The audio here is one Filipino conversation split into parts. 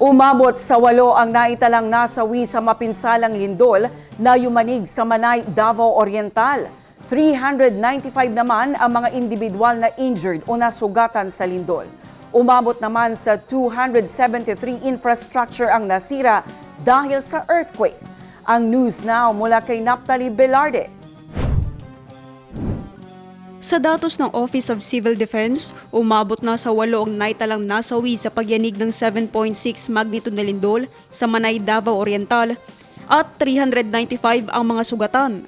Umabot sa walo ang naitalang nasawi sa mapinsalang lindol na yumanig sa Manay, Davao Oriental. 395 naman ang mga individual na injured o nasugatan sa lindol. Umabot naman sa 273 infrastructure ang nasira dahil sa earthquake. Ang news now mula kay Naptali Belarde. Sa datos ng Office of Civil Defense, umabot na sa walo ang naitalang nasawi sa pagyanig ng 7.6 magnitude na lindol sa Manay, Davao Oriental at 395 ang mga sugatan.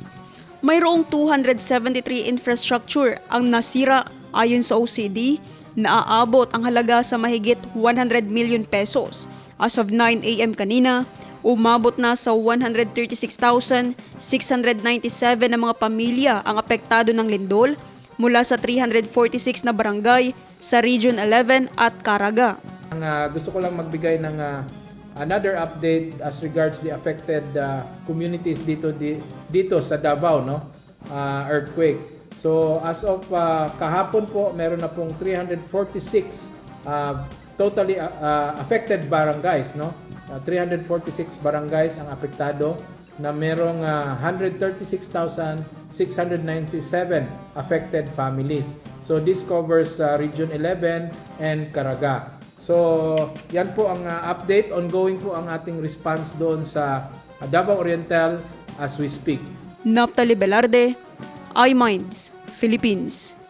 Mayroong 273 infrastructure ang nasira ayon sa OCD na aabot ang halaga sa mahigit 100 million pesos. As of 9 a.m. kanina, umabot na sa 136,697 na mga pamilya ang apektado ng lindol mula sa 346 na barangay sa Region 11 at Caraga. Uh, gusto ko lang magbigay ng uh, another update as regards the affected uh, communities dito di, dito sa Davao no uh, earthquake. So as of uh, kahapon po meron na pong 346 uh, totally uh, affected barangays no. Uh, 346 barangays ang apektado na merong uh, 136,000 697 affected families. So this covers uh, Region 11 and Caraga. So yan po ang uh, update. Ongoing po ang ating response doon sa uh, Davao Oriental as we speak. Naptali Belarde, iMinds, Philippines.